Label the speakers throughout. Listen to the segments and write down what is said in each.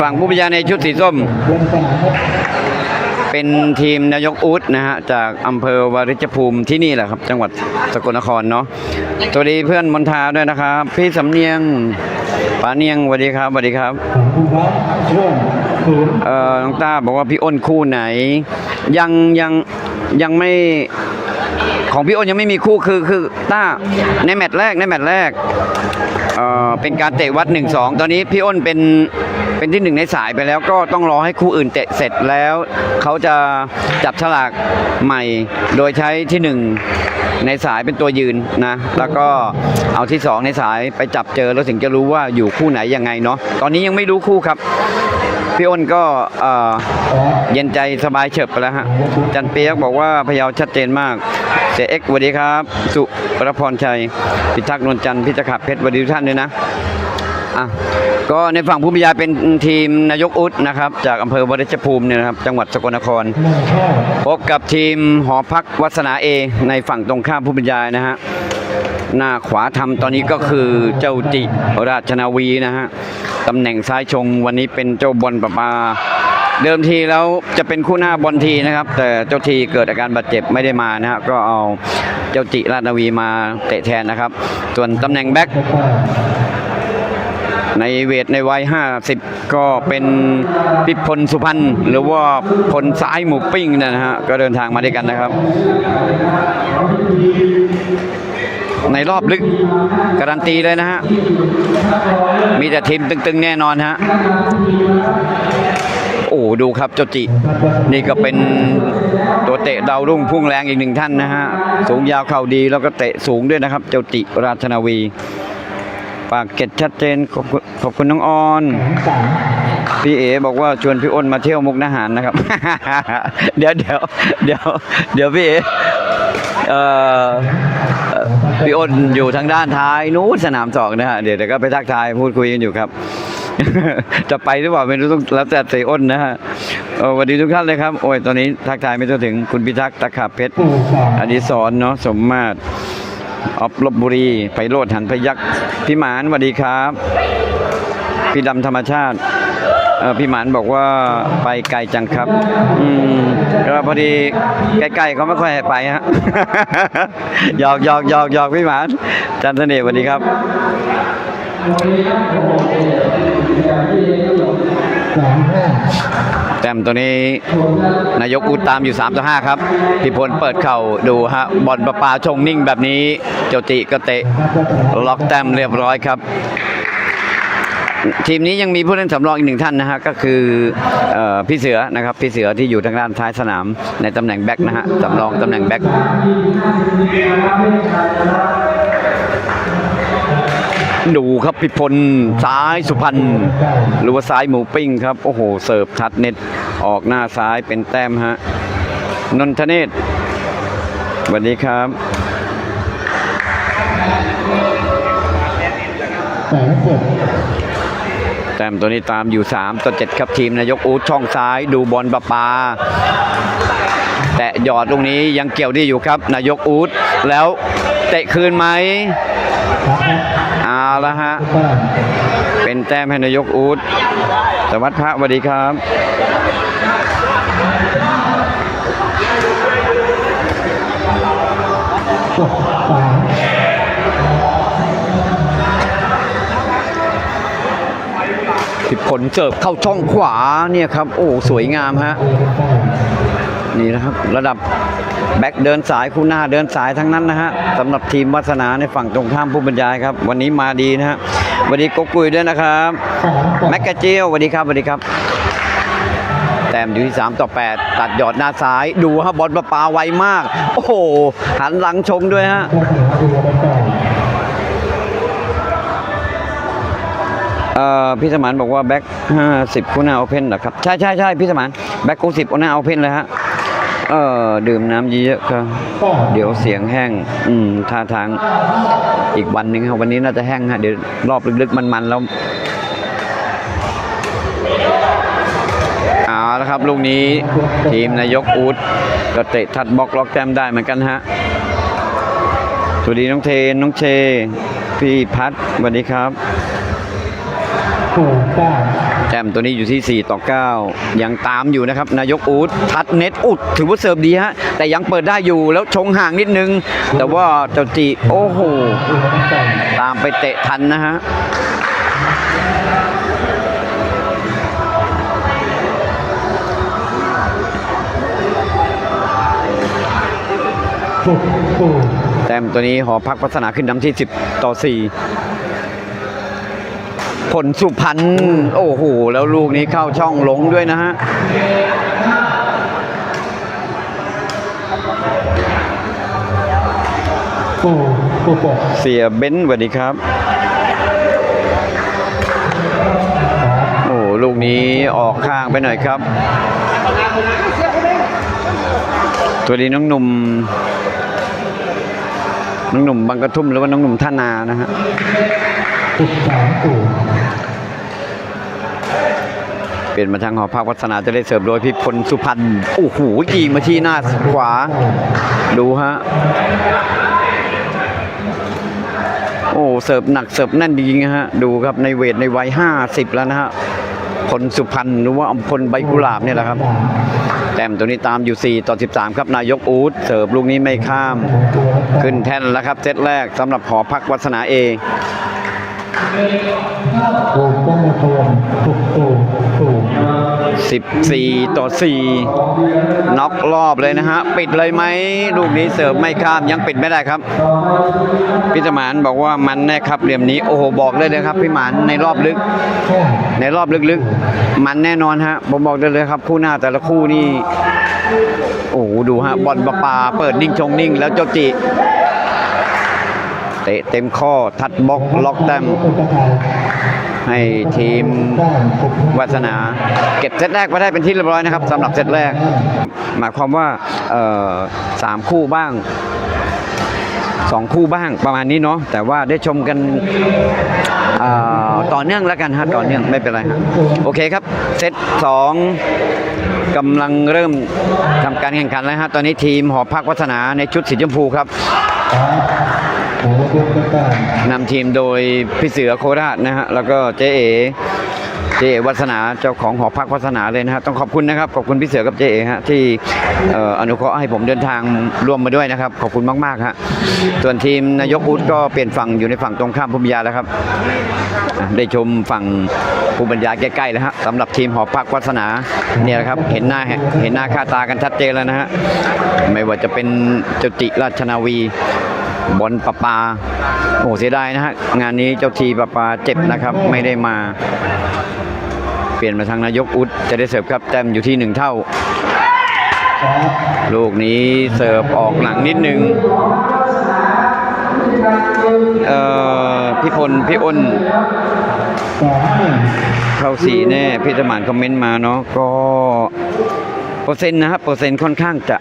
Speaker 1: ฝั่งผู้บรรยาในชุดสีส้ม เป็นทีมนายกอูดนะฮะจากอำเภอวาริชภูมิที่นี่แหละครับ จังหวัดสกลนครเนาะสวัสดีเพื่อนมนทาด้วยนะครับ พี่สำเนียงป้าเนียงสวัสดีครับสวัสดีครับเอ่อน้องต้าบอกว่าพี่อ้นคู่ไหน ยังยังยังไม่ของพี่อ้นยังไม่มีคู่คือคือต้าในแมตช์แรกในแมตช์แรกเอ่อเป็นการเตะวัด 1 2 ตอนนี้พี่อ้นเป็น เป็นที่หนึ่งในสายไปแล้วก็ต้องรอให้คู่อื่นเตะเสร็จแล้ว เขาจะจับฉลากใหม่ โดยใช้ที่หนึ่งในสายเป็นตัวยืนนะ แล้วก็เอาที่สองในสายไปจับเจอแล้วถึงจะรู้ว่าอยู่คู่ไหนยังไงเนาะตอนนี้ยังไม่รู้คู่ครับพี่อ้นก็เย็นใจสบายเฉิบไปแล้วฮะ จันเปียกบอกว่าพยาวชัดเจนมาก เสียเอ็กสวัสดีครับ สุรพรชัย พิทักษ์นวลจันทร์พิจขับเพชรสวัสดีทุกท่านด้วยนะ อะก็ในฝั่งผู้บรรยาเป็นทีมนายกอุดนะครับ จากอำเภอวริชภูมิเนี่ยนะครับจังหวัดสกลนคร พบกับทีมหอพักวัฒนาเอ ในฝั่งตรงข้ามผู้บรรยานะฮะหน้าขวาทำตอนนี้ก็คือเจ้าจิราชนาวีนะฮะตำแหน่งซ้ายชงวันนี้เป็นเจ้าบอลประปา เดิมทีแล้วจะเป็นคู่หน้าบอลทีนะครับ แต่เจ้าทีเกิดอาการบาดเจ็บไม่ได้มานะฮะก็เอาเจ้าจิราชนาวีมาเตะแทนนะครับ ส่วนตำแหน่งแบ็ค
Speaker 2: แล้วก็
Speaker 1: ในเวทในวัย 50 ก็เป็นพิพลสุพรรณหรือว่าพลซ้ายหมูปิ้งนะฮะก็เดินทางมาด้วยกันนะครับ ในรอบลึกการันตีเลยนะฮะ มีแต่ทีมตึงๆแน่นอนฮะโอ้ดูครับเจ้าจิ นี่ก็เป็นตัวเตะดาวรุ่งพุ่งแรงอีกหนึ่งท่านนะฮะ สูงยาวเข่าดีแล้วก็เตะสูงด้วยนะครับเจ้าจิราชนาวี ปากเก็ตชัดเจนขอบคุณขอบคุณน้องออนพี่เอบอกว่าชวนพี่อ้นมาเที่ยวมุกนาหารนะครับ เดี๋ยวเดี๋ยวเดี๋ยวเดี๋ยวพี่เอเอพี่อ้นอยู่ทางด้านท้ายนู้นสนามสองนะฮะเดี๋ยวเดี๋ยวก็ไปทักทายพูดคุยกันอยู่ครับ จะไปหรือเปล่าไม่รู้ต้องแล้วแต่สยอ้นนะฮะสวัสดีทุกท่านเลยครับ โอ้ยตอนนี้ทักทายไม่ต้องถึงคุณพิทักษ์ตะขับเพชร
Speaker 2: ผู้ส
Speaker 1: อดิศรเนาะสมมาตร ออฟลบบุรีไพโรธหันพยักพี่หมานสวัสดีครับ พี่ดำธรรมชาติเออพี่หมานบอกว่าไปไกลจังครับ อืมก็พอดีใกล้ๆเขาไม่ค่อยไปฮะหยอกหยอกหยอกหยอกพี่หมานจันทเนศสวัสดีครับ
Speaker 2: สามห้า
Speaker 1: ต้มตัวนี้นายกอูดตามอยู่3ต่อ5ครับพี่พลเปิดเข่าดูฮะบอลประปาชงนิ่งแบบนี้ เจ้าติก็เตะล็อกแต้มเรียบร้อยครับทีมนี้ยังมีผู้เล่นสำรองอีกหนึ่งท่านนะฮะก็คืออพี่เสือนะครับพี่เสือที่อยู่ทางด้านท้ายสนามในตำแหน่งแบ็คนะฮะสำรองตำแหน่งแบ็ค ดูครับพิพลซ้ายสุพรรณหรือว่าซ้ายหมูปิ้งครับ โอ้โห เสิร์ฟทัดเน็ตออกหน้าซ้ายเป็นแต้มฮะนนทเนศสวัสดีครับแต้มตัวนี้ตามอยู่ 3 ต่อ 7 ครับทีมนายกอูดช่องซ้ายดูบอลประปา แต่หยอดตรงนี้ยังเกี่ยวดีอยู่ครับ นายกอูดแล้วเตะคืนไหม เอาละฮะ เป็นแต้มให้นายกอูดสวัสดิ์พระสวัสดีครับ
Speaker 2: จบสาม
Speaker 1: ผิดผลเสิร์ฟเข้าช่องขวาเนี่ยครับ โอ้ สวยงามฮะ นี่นะครับ ระดับ แบ็คเดินสายคู่หน้าเดินสายทั้งนั้นนะฮะสำหรับทีมวัฒนาในฝั่งตรงข้ามผู้บรรยายครับ วันนี้มาดีนะฮะสวัสดีกกกุยด้วยนะครับ
Speaker 2: สามแป
Speaker 1: แม็
Speaker 2: ด
Speaker 1: กกาเจลสวัสดีครับสวัสดีครับ แต้มอยู่ที่ 3 ต่อ 8 ตัดหยอดหน้าซ้ายดูฮะบอลประปาไวมาก โอ้โห หันหลังชงด้วยฮะ
Speaker 2: ก็ถือว่าดูได้แต้ม
Speaker 1: เอ่อพี่สมานบอกว่าแบ็คห้าสิบคู่หน้าโอเพนเหรอครับ ใช่ใช่ใช่พี่สมานแบ็คกูสิบคู่หน้าโอเพนเลยฮะ เอ่อดื่มน้ำเยอะๆครับ เดี๋ยวเสียงแห้ง อืมท่าทางอีกวันหนึ่งครับ วันนี้น่าจะแห้งฮะเดี๋ยวรอบลึกๆมันๆแล้วเอาละครับ ลูกนี้ทีมนายกอูดก็เตะทัดบล็อกล็อกแต้มได้เหมือนกันฮะสวัสดีน้องเทนน้องเช พี่พัดสวัสดีครับ
Speaker 2: ผู้แต้ม
Speaker 1: แต้มตัวนี้อยู่ที่ 4 ต่อ 9 ยังตามอยู่นะครับ นายกอูดทัดเน็ตอุดถือว่าเสิร์ฟดีฮะ แต่ยังเปิดได้อยู่แล้วชงห่างนิดนึง แต่ว่าเจ้าจีโอ้โห
Speaker 2: ตา
Speaker 1: มไปเตะทันนะฮะแต้มตัวนี้หอพักพัฒนาขึ้นนำที่ 10 ต่อ 4 ผลสุพรรณโอ้โห แล้วลูกนี้เข้าช่องหลงด้วยนะฮะ
Speaker 2: ศูนย์ตัวปก
Speaker 1: เสียเบนซ์สวัสดีครับ โอ้ลูกนี้ออกข้างไปหน่อยครับตัวนี้น้องหนุ่มน้องหนุ่มบางกระทุ่มหรือว่าน้องหนุ่มท่านานะฮะ
Speaker 2: สิบสามศู
Speaker 1: เปลี่ยนมาทางหอพักวัฒนาจะได้เสิร์ฟโดยพิพลสุพรรณโอ้โหยิงมาที่หน้าขวา ดูฮะโอ้เสิร์ฟหนักเสิร์ฟแน่นจริงฮะดูครับในเวทในวัย50แล้วนะฮะพลสุพรรณหรือว่าอำพลใบกุหลาบเนี่ยแหละครับ แต้มตัวนี้ตามอยู่ 4 ต่อ 13 ครับนายกอูดเสิร์ฟลูกนี้ไม่ข้าม ขึ้นแท่นแล้วครับเซตแรกสำหรับหอพักวัฒนาเอง
Speaker 2: โดนต้องมาทวนหกศูนย์ศูนย์
Speaker 1: 14 ต่อ 4น็อกรอบเลยนะฮะ ปิดเลยไหมลูกนี้เสิร์ฟไม่ข้ามยังปิดไม่ได้ครับ พี่สมานบอกว่ามันแน่ครับเหลี่ยมนี้โอ้โหบอกเลยเลยครับพี่หมานในรอบลึก ในรอบลึกๆ มันแน่นอนฮะผมบอกได้เลยครับ คู่หน้าแต่ละคู่นี่โอ้โหดูฮะบอลปลาปาเปิดนิ่งชงนิ่งแล้วเจ้าจิ เตะเต็มข้อทัดบล็อกล็อกแต้มให้ทีม
Speaker 2: ด้านหกห้า
Speaker 1: วัฒนา เก็บเซตแรกมาได้เป็นที่เรียบร้อยนะครับสำหรับเซตแรก หมายความว่าสามคู่บ้างสองคู่บ้างประมาณนี้เนาะแต่ว่าได้ชมกันต่อเนื่องแล้วกันฮะต่อเนื่องไม่เป็นไรฮะโอเคครับเซตสองกำลังเริ่มทำการแข่งขันแล้วฮะตอนนี้ทีมหอพักวัฒนาในชุดสีชมพูครับ
Speaker 2: นำ
Speaker 1: ทีมโดยพี่เสือโคราชนะฮะแล้วก็เจ๊เอเจ๊เอวัฒนาเจ้าของหอพักวัฒนาเลยนะฮะต้องขอบคุณนะครับขอบคุณพี่เสือกับเจ๊เอฮะที่อนุเคราะห์ให้ผมเดินทางร่วมมาด้วยนะครับ ขอบคุณมากๆฮะส่วนทีมนายกอูดก็เปลี่ยนฝั่งอยู่ในฝั่งตรงข้ามภูมิยาแล้วครับ ได้ชมฝั่งภูมิปัญญาใกล้ๆแล้วฮะสำหรับทีมหอพักวัฒนาเนี่ยแหละครับเห็นหน้าเห็นหน้าค่าตากันชัดเจนแล้วนะฮะไม่ว่าจะเป็นจ้าจิราชนาวี บอลประปา โอ้เสียดายนะฮะ งานนี้เจ้าทีประปาเจ็บนะครับ ไม่ได้มา เปลี่ยนมาทางนายกอุดจะได้เสิร์ฟครับแต้มอยู่ที่หนึ่งเท่า ลูกนี้เสิร์ฟออกหลังนิดนึงเอ่อพี่พลพี่อ้นเข้าสีแน่พี่สมานคอมเมนต์มาเนาะก็ เปอร์เซ็นต์นะครับเปอร์เซ็นต์ค่อนข้างจะ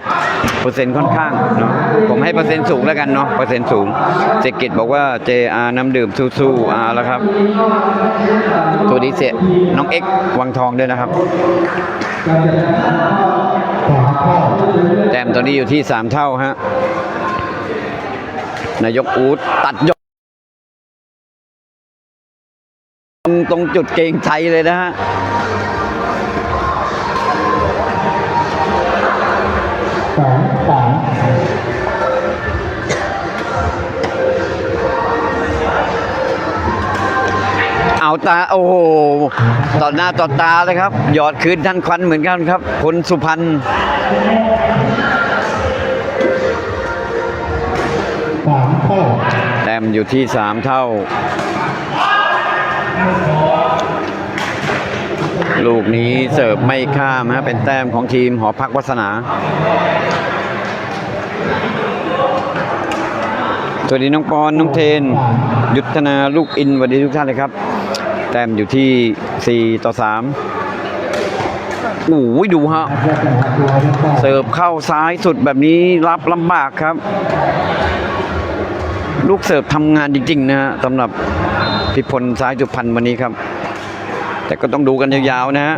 Speaker 1: เปอร์เซ็นต์ค่อนข้างเนาะผมให้เปอร์เซ็นต์สูงแล้วกันเนาะเปอร์เซ็นต์สูงเจกิจบอกว่า JR น้ำดื่มสู้ๆอาแล้วครับตัวนี้เสียน้องเอ็กซ์วังทองด้วยนะครับแต้มตัวนี้อยู่ที่ 3 เท่าฮะนายกอูดตัดยกตรงจุดเกงใจเลยนะฮะ ตา โอ้โหต่อหน้าต่อตาเลยครับ หยอดคืนท่านควันเหมือนกันครับ คนสุพรรณ
Speaker 2: สามเท่า
Speaker 1: แต้มอยู่ที่3เท่า ลูกนี้เสิร์ฟไม่ข้ามฮะเป็นแต้มของทีมหอพักวัฒนาสวัสดีน้องปอน น้องเทน ยุทธนาลูกอินสวัสดีทุกท่านเลยครับ แต้มอยู่ที่ 4 ต่อ 3 โอ้ยดูฮะ
Speaker 2: เสิ
Speaker 1: ร์ฟเข้าซ้ายสุดแบบนี้รับลำบากครับ ลูกเสิร์ฟทำงานจริง ๆ นะฮะสำหรับพิพลซ้ายจุพันวันนี้ครับ แต่ก็ต้องดูกันยาวๆนะฮะ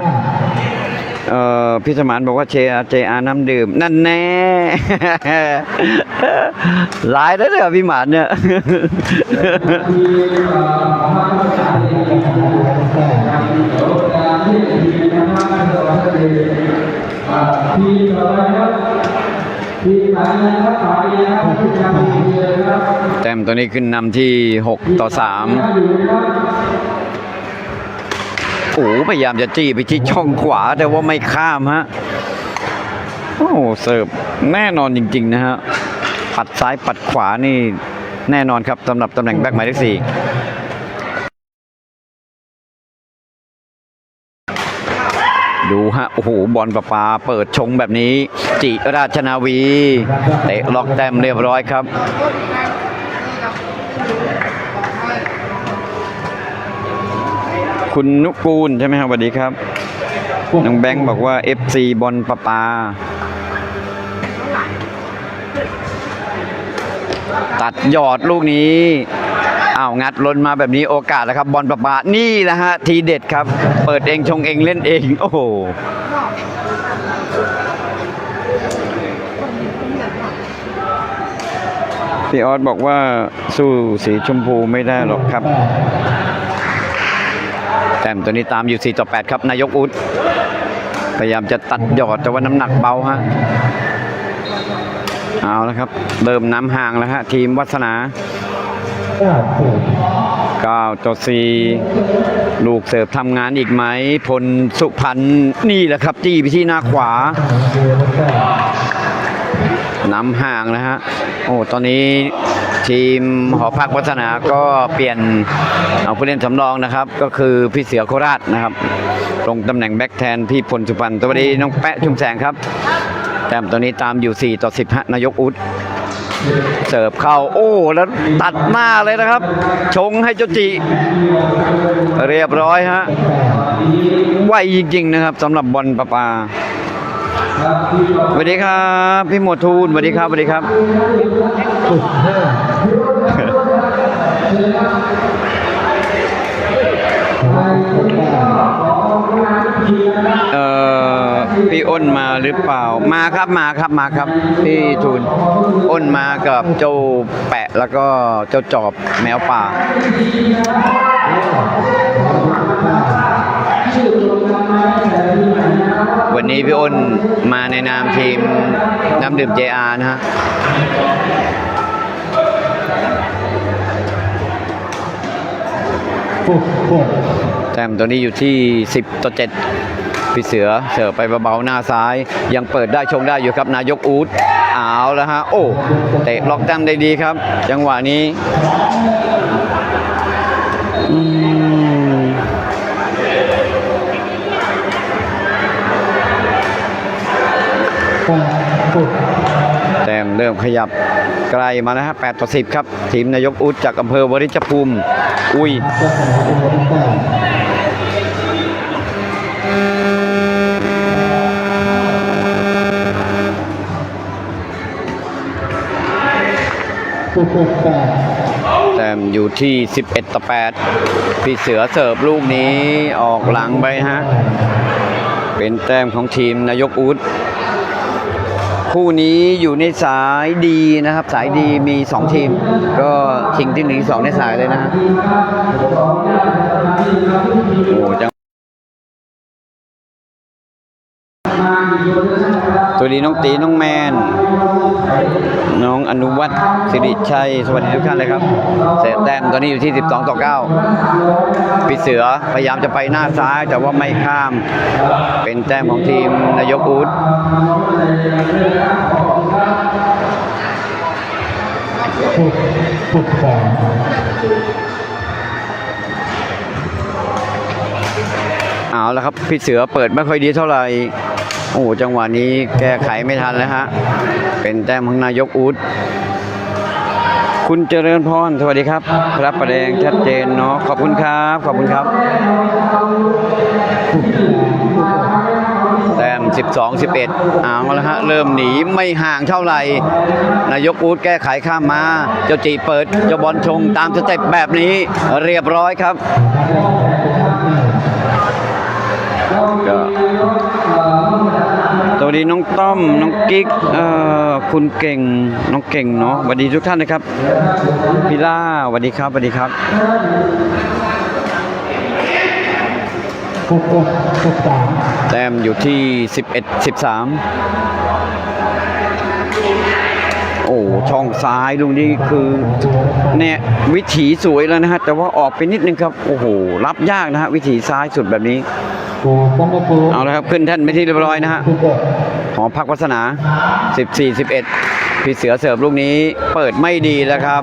Speaker 1: เอ่อพี่สมานบอกว่าเจอาเจอาน้ำดื่ม นั่นแน่หลายแล้วเนี่ยพี่หมานเนี่ย
Speaker 2: ตัวเป็นต่อ
Speaker 3: ทีต่อไปครับทีสายนะครับสายนะครับทุกอย่างดีเลยครับ
Speaker 1: แต้มตัวนี้ขึ้นนำที่ 6 ต่อ 3 โอ้พยายามจะจี้ไปที่ช่องขวาแต่ว่าไม่ข้ามฮะ โอ้เสิร์ฟแน่นอนจริง ๆ นะฮะ ปัดซ้ายปัดขวานี่แน่นอนครับสำหรับตำแหน่งแบ็คหมายเลขสี่ดูฮะ โอ้โห บอลประปาเปิดชงแบบนี้ จิราชนาวี เตะล็อกแต้มเรียบร้อยครับ คุณนุกูลใช่ไหมครับสวัสดีครับน้องแบงค์บอกว่า FC บอลประปา ตัดหยอดลูกนี้อ้าวงัดลนมาแบบนี้โอกาสแล้วครับ บอลประปา นี่แหละฮะ ทีเด็ดครับ เปิดเองชงเองเล่นเอง โอ้โหพี่ออสบอกว่าสู้สีชมพูไม่ได้หรอกครับแต้มตัวนี้ตามอยู่4ต่อ8ครับนายกอุดพยายามจะตัดหยอดแต่ว่าน้ำหนักเบาฮะเอาแล้วครับเริ่มน้ำห่างแล้วฮะทีมวัฒนา
Speaker 2: ก้าสี่
Speaker 1: 9ต่อ4ลูกเสิร์ฟทำงานอีกไหมพลสุพรรณนี่แหละครับจี้ไปที่หน้าขวา
Speaker 2: น้ำ
Speaker 1: ห่างนะฮะโอ้ตอนนี้ ทีมหอพักวัฒนาก็เปลี่ยนเอาผู้เล่นสำรองนะครับ ก็คือพี่เสือโคราชนะครับ ลงตำแหน่งแบ็คแทนพี่พลสุพรรณสวัสดีน้องแปะชุมแสงครับ แต้มตัวนี้ตามอยู่ 4 ต่อ 10ฮะนายกอุดเสิร์ฟเข้าโอ้ แล้วตัดหน้าเลยนะครับ ชงให้เจ้าจิ เรียบร้อยฮะไวจริงๆนะครับสำหรับบอลประปา สวัสดีครับ พี่หมวดทูลสวัสดีครับสวัสดีครับ
Speaker 2: จุดห้าห้าจุดเก้า
Speaker 1: เอ่อพี่อ้นมาหรือเปล่ามาครับมาครับมาครับ พี่ทูลอ้นมากับเจ้าแปะแล้วก็เจ้าจอบแมวป่า วันนี้พี่อ้นมาในนามทีมน้ำดื่ม JR นะฮะแต้มตัวนี้อยู่ที่ 10 ต่อ 7 พี่เสือเสิร์ฟไปเบาๆหน้าซ้าย ยังเปิดได้ชงได้อยู่ครับนายกอูดเอาแล้วฮะ โอ้ เตะล็อกแต้มได้ดีครับ จังหวะนี้ ริ่มขยับไกลมาแล้วฮะ8ต่อ10ครับ ทีมนายกอูดจากอำเภอวริชภูมิ อุ้ย
Speaker 2: เจ้าของเป็นวันที่เก้าจุดหกแปด
Speaker 1: แต้มอยู่ที่ 11 ต่อ 8 พี่เสือเสิร์ฟลูกนี้ออกหลังไปฮะ เป็นแต้มของทีมนายกอูด คู่นี้อยู่ในสายดีนะครับ สายดีมี 2 ทีม ก็ชิงที่หนึ่งสองในสายเลยนะฮะโอ้จัง ตัวดีน้องตีน้องแมน น้องอนุวัฒน์สิริชัย สวัสดีทุกท่านเลยครับ เสร็จแต้มตอนนี้อยู่ที่ 12 ต่อ9พี่เสือพยายามจะไปหน้าซ้ายแต่ว่าไม่ข้าม เป็นแต้มของทีมนายกอูด
Speaker 2: จุดจุดสอง
Speaker 1: เอาแล้วครับพี่เสือเปิดไม่ค่อยดีเท่าไหร่ โอ้จังหวะนี้แก้ไขไม่ทันแล้วฮะ เป็นแต้มของนายกอูดคุณเจริญพร สวัสดีครับ รับประแดงชัดเจนเนาะ ขอบคุณครับ ขอบคุณครับ แต้ม 12 11เอาแล้วฮะ เริ่มหนีไม่ห่างเท่าไหร่ นายกอูดแก้ไขข้ามมา เจ้าจีเปิด เจ้าบอลชงตามสเต็ปแบบนี้ เรียบร้อยครับก็ วัสดีน้องต้อมน้องกิ๊กเอ่อคุณเก่งน้องเก่งเนาะสวัสดีทุกท่านนะครับพี่ล่าสวัสดีครับสวัสดีครับ
Speaker 2: สิบเอ็ดสิบสาม
Speaker 1: แต้มอยู่ที่ 11 13โอ้ ช่องซ้ายลูกนี้คือเนี่ยวิถีสวยแล้วนะฮะแต่ว่าออกไปนิดนึงครับโอ้โหรับยากนะฮะวิถีซ้ายสุดแบบนี้เอาละครับขึ้นแท่นไปที่เรียบร้อยนะฮะหอพักวัฒนา 14 11พี่เสือเสิร์ฟลูกนี้เปิดไม่ดีแล้วครับ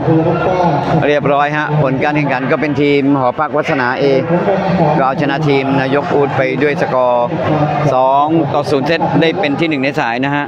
Speaker 1: เรียบร้อยฮะผลการแข่งขันก็เป็นทีมหอพักวัฒนาเอก็เอาชนะทีมนายกอูดไปด้วยสกอร์ 2 ต่อ 0 เซตได้เป็นที่ 1 ในสายนะฮะ